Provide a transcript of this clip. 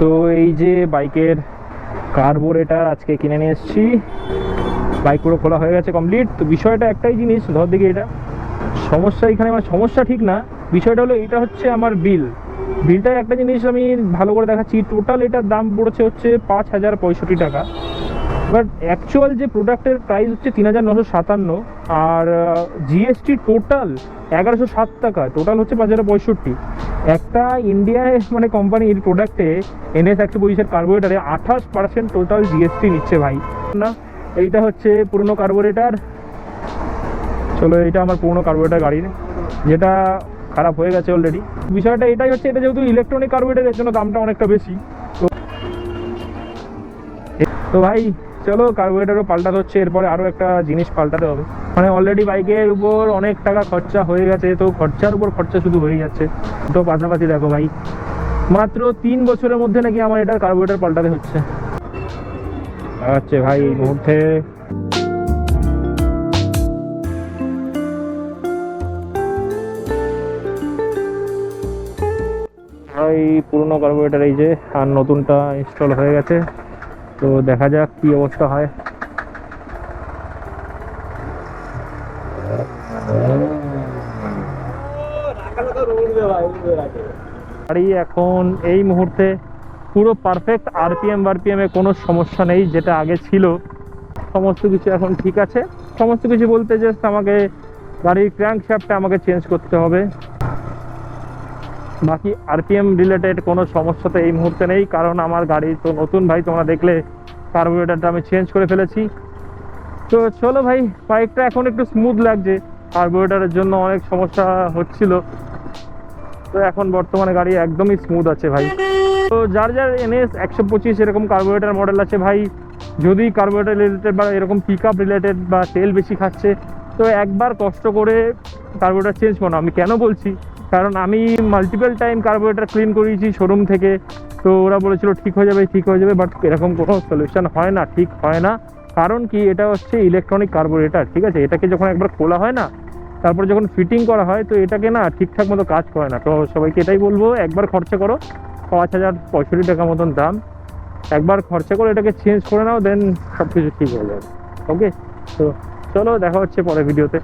তো এই যে বাইকের কার্বোরেটার আজকে কিনে নিয়ে এসেছি। বাইক পুরো খোলা হয়ে গেছে কমপ্লিট তো বিষয়টা একটাই জিনিস, ধর দিকে এটা। সমস্যা এখানে আমার সমস্যা ঠিক না। বিষয়টা হলো এটা হচ্ছে আমার বিল বিলটার একটা জিনিস আমি ভালো করে দেখাচ্ছি টোটাল এটার দাম পড়েছে হচ্ছে পাঁচ হাজার পঁয়ষট্টি টাকা। বাট অ্যাকচুয়াল যে প্রোডাক্টের প্রাইস হচ্ছে তিন হাজার নশো সাতান্ন, আর জিএসটি টোটাল এগারোশো সাত টাকা। টোটাল হচ্ছে পাঁচ হাজার পঁয়ষট্টি। একটা ইন্ডিয়ায় মানে কোম্পানির প্রোডাক্টে এনএস একশো পঁচিশের কার্বোরেটারে আঠাশ পার্সেন্ট টোটাল জিএসটি নিচ্ছে ভাই। না, এইটা হচ্ছে পুরনো কার্বোরেটার চলো এটা আমার পুরনো কার্বোরেটার গাড়ির, যেটা খারাপ হয়ে গেছে অলরেডি বিষয়টা এটাই হচ্ছে, এটা যেহেতু ইলেকট্রনিক কার্বোরেটার এর জন্য দামটা অনেকটা বেশি। তো ভাই চলো কার্বোরেটারও পাল্টাতে হচ্ছে, এরপরে আরও একটা জিনিস পাল্টাতে হবে। মানে অলরেডি বাইকের উপর অনেক টাকা খরচা হয়ে গেছে, তো খরচার উপর খরচা শুধু হয়ে যাচ্ছে। তো পাশাপাশি দেখো ভাই, মাত্র তিন বছরের মধ্যে নাকি আমার এটার কার্বোরেটার পাল্টাতে হচ্ছে। আচ্ছা ভাই, এই মুহূর্তে পুরনো কার্বোরেটার এই যে, আর নতুনটা ইনস্টল হয়ে গেছে। তো দেখা যাক কি অবস্থা হয়। গাড়ি এখন এই মুহূর্তে পুরো পারফেক্ট আরপিএম বারপিএম কোনো সমস্যা নেই, যেটা আগে ছিল। সমস্ত কিছু এখন ঠিক আছে। সমস্ত কিছু বলতে জাস্ট আমাকে গাড়ির ক্র্যাঙ্ক শ্যাফটটা আমাকে চেঞ্জ করতে হবে। বাকি আরপিএম রিলেটেড কোনো সমস্যা তো এই মুহূর্তে নেই, কারণ আমার গাড়ি তো নতুন ভাই, তোমরা দেখলে কার্বোরেটারটা আমি চেঞ্জ করে ফেলেছি। তো চলো ভাই বাইকটা এখন একটু স্মুথ লাগছে কার্বোরেটারের জন্য অনেক সমস্যা হচ্ছিল। তো এখন বর্তমানে গাড়ি একদমই স্মুথ আছে ভাই। তো যার যার এনএস একশো পঁচিশ এরকম কার্বোরেটার মডেল আছে ভাই, যদি কার্বোরেটার রিলেটেড বা এরকম পিক আপ রিলেটেড বা তেল বেশি খাচ্ছে, তো একবার কষ্ট করে কার্বোরেটার চেঞ্জ করো আমি কেন বলছি? কারণ আমি মাল্টিপল টাইম কার্বোরেটার ক্লিন করিয়েছি শোরুম থেকে। তো ওরা বলেছিল, ঠিক হয়ে যাবে, ঠিক হয়ে যাবে বাট এরকম কোনো সলিউশন হয় না, ঠিক হয় না। কারণ কি, এটা হচ্ছে ইলেকট্রনিক কার্বোরেটার ঠিক আছে? এটাকে যখন একবার খোলা হয় না, তারপরে যখন ফিটিং করা হয়, তো এটাকে না ঠিকঠাক মতো কাজ করে না। তো সবাইকে এটাই বলব, একবার খরচা করো, পাঁচ হাজার পঁয়ষট্টি টাকা মতন দাম। একবার খরচা করে এটাকে চেঞ্জ করে নাও দেন সব কিছু ঠিক হয়ে যাবে। ওকে তো চলো, দেখা হচ্ছে পরের ভিডিওতে